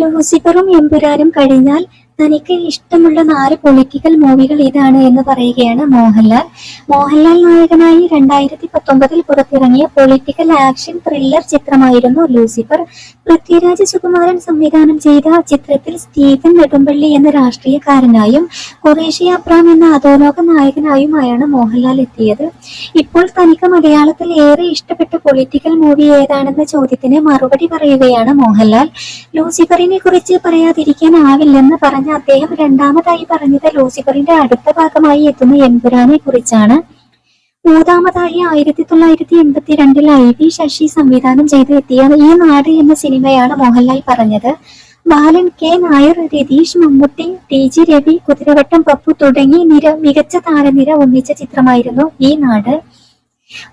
ലൂസിഫറും എമ്പുരാനും കഴിഞ്ഞാൽ തനിക്ക് ഇഷ്ടമുള്ള നാല് പൊളിറ്റിക്കൽ മൂവികൾ ഇതാണ് എന്ന് പറയുകയാണ് മോഹൻലാൽ. മോഹൻലാൽ നായകനായി രണ്ടായിരത്തി പത്തൊമ്പതിൽ പുറത്തിറങ്ങിയ പൊളിറ്റിക്കൽ ആക്ഷൻ ത്രില്ലർ ചിത്രമായിരുന്നു ലൂസിഫർ. പൃഥ്വിരാജ് സുകുമാരൻ സംവിധാനം ചെയ്ത ചിത്രത്തിൽ സ്റ്റീഫൻ നെടുമ്പള്ളി എന്ന രാഷ്ട്രീയക്കാരനായും കുറേഷി അബ്രാം എന്ന അധോലോക നായകനായുമായാണ് മോഹൻലാൽ എത്തിയത്. ഇപ്പോൾ തനിക്ക് മലയാളത്തിൽ ഏറെ ഇഷ്ടപ്പെട്ട പൊളിറ്റിക്കൽ മൂവി ഏതാണെന്ന ചോദ്യത്തിന് മറുപടി പറയുകയാണ് മോഹൻലാൽ. ലൂസിഫറിനെ കുറിച്ച് പറയാതിരിക്കാനാവില്ലെന്ന് പറഞ്ഞ അദ്ദേഹം രണ്ടാമതായി പറഞ്ഞത് ലൂസിഫറിന്റെ അടുത്ത ഭാഗമായി എത്തുന്ന എമ്പുരാനെ കുറിച്ചാണ്. മൂന്നാമതായി ആയിരത്തി തൊള്ളായിരത്തി എൺപത്തിരണ്ടിൽ ഐ വി ശശി സംവിധാനം ചെയ്ത് എത്തിയ ഈ നാട് എന്ന സിനിമയാണ് മോഹൻലാൽ പറഞ്ഞത്. Balan K Nair Ratheesh Mammootty T G Ravi Kuthiravattam Pappu തുടങ്ങി നിര മികച്ച താരനിര ഒന്നിച്ച ചിത്രമായിരുന്നു ഈ നാട്.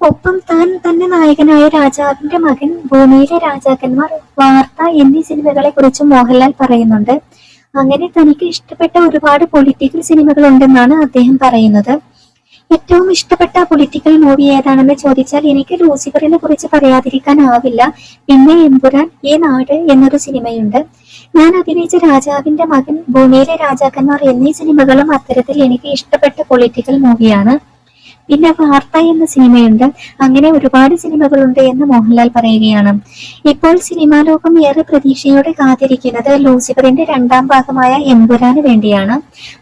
ഒപ്പം താൻ തന്നെ നായകനായ രാജാവിന്റെ മകൻ ഭൂമിയിലെ രാജാക്കന്മാർ വാർത്ത എന്നീ സിനിമകളെ കുറിച്ചും മോഹൻലാൽ പറയുന്നുണ്ട്. അങ്ങനെ തനിക്ക് ഇഷ്ടപ്പെട്ട ഒരുപാട് പൊളിറ്റിക്കൽ സിനിമകൾ ഉണ്ടെന്നാണ് അദ്ദേഹം പറയുന്നത്. ഏറ്റവും ഇഷ്ടപ്പെട്ട പൊളിറ്റിക്കൽ മൂവി ഏതാണെന്ന് ചോദിച്ചാൽ എനിക്ക് ലൂസിഫറിനെ കുറിച്ച് പറയാതിരിക്കാനാവില്ല പിന്നെ എമ്പുരാൻ ഈ നാട് എന്നൊരു സിനിമയുണ്ട്. ഞാൻ അഭിനയിച്ച രാജാവിന്റെ മകൻ ഭൂമിയിലെ രാജാക്കന്മാർ എന്നീ സിനിമകളും അത്തരത്തിൽ എനിക്ക് ഇഷ്ടപ്പെട്ട പൊളിറ്റിക്കൽ മൂവിയാണ് പിന്നെ വാർത്ത എന്ന സിനിമയുണ്ട്. അങ്ങനെ ഒരുപാട് സിനിമകളുണ്ട് എന്ന് മോഹൻലാൽ പറയുകയാണ്. ഇപ്പോൾ സിനിമാ ലോകം ഏറെ പ്രതീക്ഷയോടെ കാത്തിരിക്കുന്നത് ലൂസിഫറിന്റെ രണ്ടാം ഭാഗമായ എമ്പുരാന് വേണ്ടിയാണ്.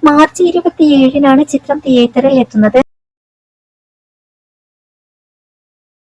മാർച്ച് ഇരുപത്തിയേഴിനാണ് ചിത്രം തിയേറ്ററിൽ എത്തുന്നത്.